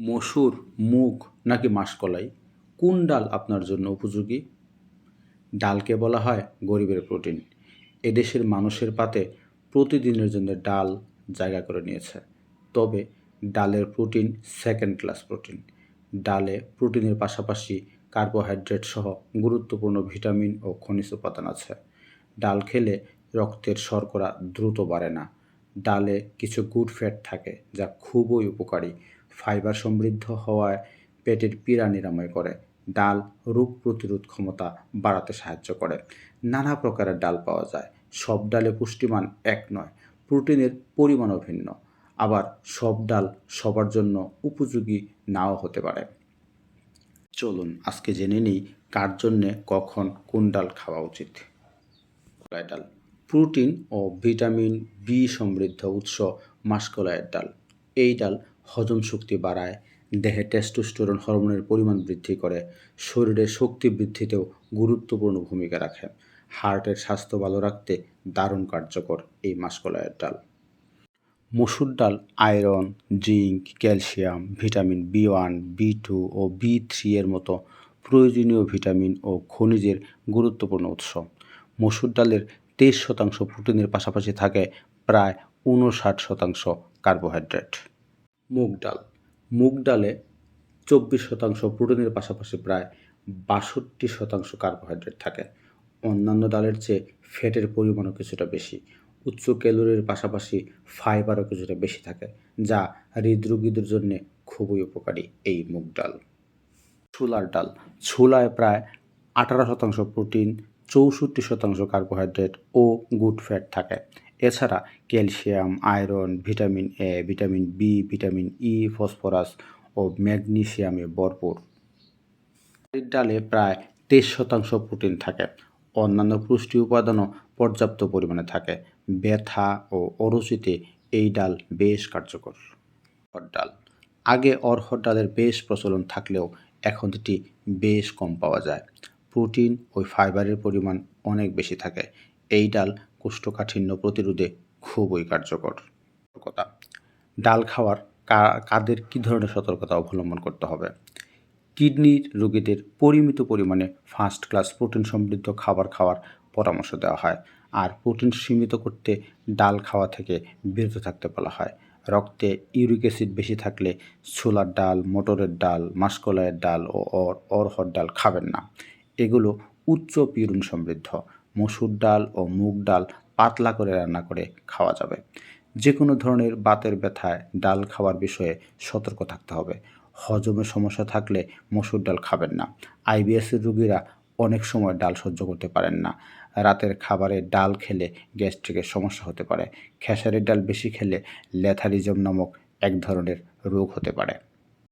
মসুর, মুগ নাকি মাসকলাই, কোন ডাল আপনার জন্য উপযোগী? ডালকে বলা হয় গরিবের প্রোটিন। এদেশের মানুষের পাতে প্রতিদিনের জন্য ডাল জায়গা করে নিয়েছে। তবে ডালের প্রোটিন সেকেন্ড ক্লাস প্রোটিন। ডালে প্রোটিনের পাশাপাশি কার্বোহাইড্রেট সহ গুরুত্বপূর্ণ ভিটামিন ও খনিজ উপাদান আছে। ডাল খেলে রক্তের শর্করা দ্রুত বাড়ে না। ডালে কিছু গুড ফ্যাট থাকে যা খুবই উপকারী। ফাইবার সমৃদ্ধ হওয়ায় পেটের পীড়া নিরাময় করে। ডাল রোগ প্রতিরোধ ক্ষমতা বাড়াতে সাহায্য করে। নানা প্রকারের ডাল পাওয়া যায়। সব ডালে পুষ্টিমান এক নয়, প্রোটিনের পরিমাণও ভিন্ন। আবার সব ডাল সবার জন্য উপযোগী নাও হতে পারে। চলুন, আজকে জেনে নিই কার জন্যে কখন কোন ডাল খাওয়া উচিত। কলাই ডাল। প্রোটিন ও ভিটামিন বি সমৃদ্ধ উৎস মাসকলাইয়ের ডাল। এই ডাল হজম শক্তি বাড়ায়, দেহে টেস্টোস্টেরন হরমোনের পরিমাণ বৃদ্ধি করে, শরীরে শক্তি বৃদ্ধিতেও গুরুত্বপূর্ণ ভূমিকা রাখে। হার্টের স্বাস্থ্য ভালো রাখতে দারুণ কার্যকর এই মাসকলাইয়ের ডাল। মসুর ডাল, iron zinc calcium, vitamin B one, B two ও বি থ্রি এর মতো প্রয়োজনীয় ভিটামিন ও খনিজের গুরুত্বপূর্ণ উৎস। মসুর ডালের তেইশ শতাংশ প্রোটিনের পাশাপাশি থাকে প্রায় ঊনষাট শতাংশ কার্বোহাইড্রেট। মুগ ডাল। মুগ ডালে চব্বিশ শতাংশ প্রোটিনের পাশাপাশি প্রায় বাষট্টি শতাংশ কার্বোহাইড্রেট থাকে। অন্যান্য ডালের চেয়ে ফ্যাটের পরিমাণও কিছুটা বেশি। উচ্চ ক্যালোরির পাশাপাশি ফাইবারও কিছুটা বেশি থাকে, যা হৃদরোগীদের জন্য খুবই উপকারী এই মুগ ডাল। ছোলার ডাল। ছোলায় প্রায় আঠারো শতাংশ প্রোটিন, চৌষট্টি শতাংশ কার্বোহাইড্রেট ও গুড ফ্যাট থাকে। এছাড়া calcium, iron, vitamin A vitamin B vitamin E phosphorus ও ম্যাগনেসিয়ামে ভরপুর। ডালে প্রায় তেইশ শতাংশ প্রোটিন থাকে। অন্যান্য পুষ্টি উপাদানও পর্যাপ্ত পরিমাণে থাকে। ব্যথা ও অরুচিতে এই ডাল বেশ কার্যকর। ডাল। আগে অরহর ডালের বেশ প্রচলন থাকলেও এখন এটি বেশ কম পাওয়া যায়। প্রোটিন ও ফাইবারের পরিমাণ অনেক বেশি থাকে। এই ডাল কোষ্ঠকাঠিন্য প্রতিরোধে খুবই কার্যকর। সতর্কতা। ডাল খাওয়ার কাদের কী ধরনের সতর্কতা অবলম্বন করতে হবে? কিডনির রোগীদের পরিমিত পরিমাণে ফার্স্ট ক্লাস প্রোটিন সমৃদ্ধ খাবার খাওয়ার পরামর্শ দেওয়া হয় আর প্রোটিন সীমিত করতে ডাল খাওয়া থেকে বিরত থাকতে বলা হয়। রক্তে ইউরিক অ্যাসিড বেশি থাকলে ছোলার ডাল, মটরের ডাল, মাসকলাইয়ের ডাল ও অর, অরহর ডাল খাবেন না। এগুলো উচ্চ পিরুন সমৃদ্ধ। মসুর ডাল ও মুগ ডাল পাতলা করে রান্না করে খাওয়া যাবে। যে কোনো ধরনের বাতের ব্যথায় ডাল খাওয়ার বিষয়ে সতর্ক থাকতে হবে। হজমের সমস্যা থাকলে মসুর ডাল খাবেন না। আইবিএসের রোগীরা অনেক সময় ডাল সহ্য করতে পারেন না। রাতের খাবারে ডাল খেলে গ্যাস্ট্রিকের সমস্যা হতে পারে। খেসারির ডাল বেশি খেলে ল্যাথারিজম নামক এক ধরনের রোগ হতে পারে।